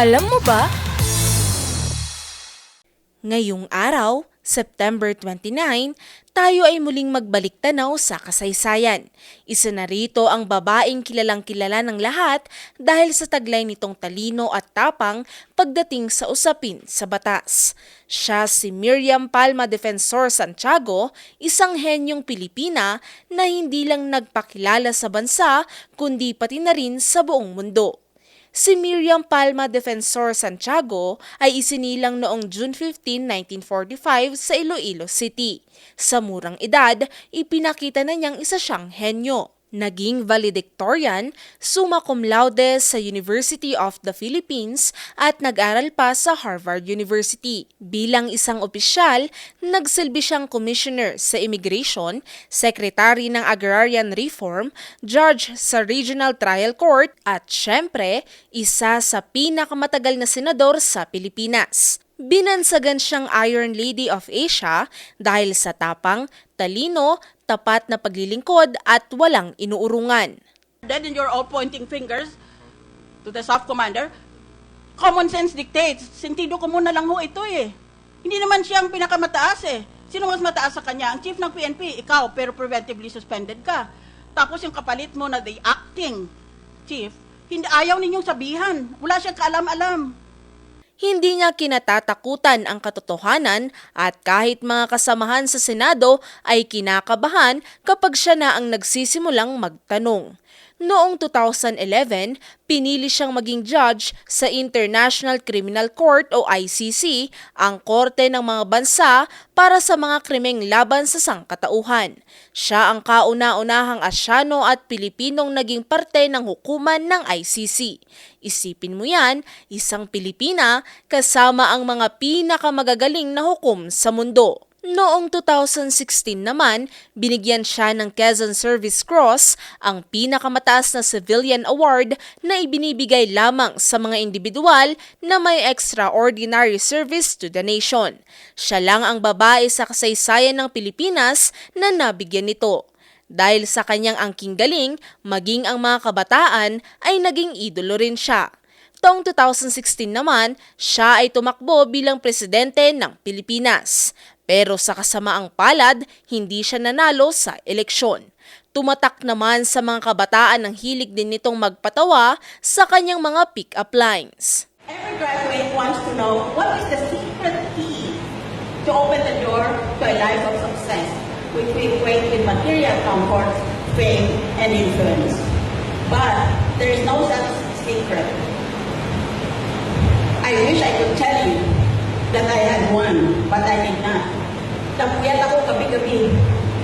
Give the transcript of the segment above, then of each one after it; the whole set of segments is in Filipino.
Alam mo ba? Ngayong araw, September 29, tayo ay muling magbalik tanaw sa kasaysayan. Isa na rito ang babaeng kilalang kilala ng lahat dahil sa taglay nitong talino at tapang pagdating sa usapin sa batas. Siya si Miriam Palma Defensor Santiago, isang henyong Pilipina na hindi lang nagpakilala sa bansa kundi pati na rin sa buong mundo. Si Miriam Palma Defensor Santiago ay isinilang noong June 15, 1945 sa Iloilo City. Sa murang edad, ipinakita na niyang isa siyang henyo. Naging valedictorian, summa cum laude sa University of the Philippines at nag-aral pa sa Harvard University. Bilang isang opisyal, nagsilbi siyang commissioner sa immigration, secretary ng agrarian reform, judge sa Regional Trial Court at syempre, isa sa pinakamatagal na senador sa Pilipinas. Binansagan siyang Iron Lady of Asia dahil sa tapang, talino, tapat na paglilingkod at walang inuurungan. Then you're all pointing fingers to the soft commander. Common sense dictates. Sentido común na lang ho ito eh. Hindi naman siya ang pinakamataas eh. Sino mas mataas sa kanya? Ang chief ng PNP, ikaw, pero preventively suspended ka. Tapos yung kapalit mo na the acting chief, hindi ayaw ninyong sabihan. Wala siyang kaalam-alam. Hindi niya kinatatakutan ang katotohanan at kahit mga kasamahan sa Senado ay kinakabahan kapag siya na ang nagsisimulang magtanong. Noong 2011, pinili siyang maging judge sa International Criminal Court o ICC, ang korte ng mga bansa para sa mga krimeng laban sa sangkatauhan. Siya ang kauna-unahang Asyano at Pilipinong naging parte ng hukuman ng ICC. Isipin mo yan, isang Pilipina kasama ang mga pinakamagagaling na hukom sa mundo. Noong 2016 naman, binigyan siya ng Quezon Service Cross, ang pinakamataas na civilian award na ibinibigay lamang sa mga individual na may extraordinary service to the nation. Siya lang ang babae sa kasaysayan ng Pilipinas na nabigyan nito. Dahil sa kanyang angking galing, maging ang mga kabataan ay naging idolo rin siya. Taong 2016 naman, siya ay tumakbo bilang presidente ng Pilipinas. Pero sa kasamaang palad, hindi siya nanalo sa eleksyon. Tumatak naman sa mga kabataan ng hilig din nitong magpatawa sa kanyang mga pick-up lines. Every graduate wants to know what is the secret key to open the door to a life of success, which we equate with material comfort, fame, and influence. But there is no such secret. I wish I could tell you that I had one, but I did not. Gabi-gabi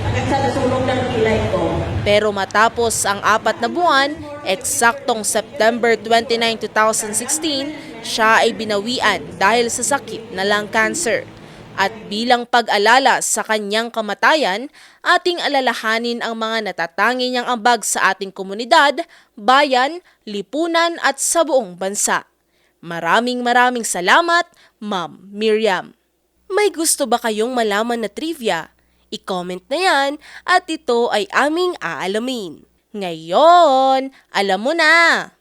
hanggang sa nasulong ng kilay ko. Pero matapos ang apat na buwan, eksaktong September 29, 2016, siya ay binawian dahil sa sakit na lung cancer. At bilang pag-alala sa kanyang kamatayan, ating alalahanin ang mga natatangi niyang ambag sa ating komunidad, bayan, lipunan at sa buong bansa. Maraming maraming salamat, Ma'am Miriam. May gusto ba kayong malaman na trivia? I-comment na yan at ito ay aming aalamin. Ngayon, alam mo na!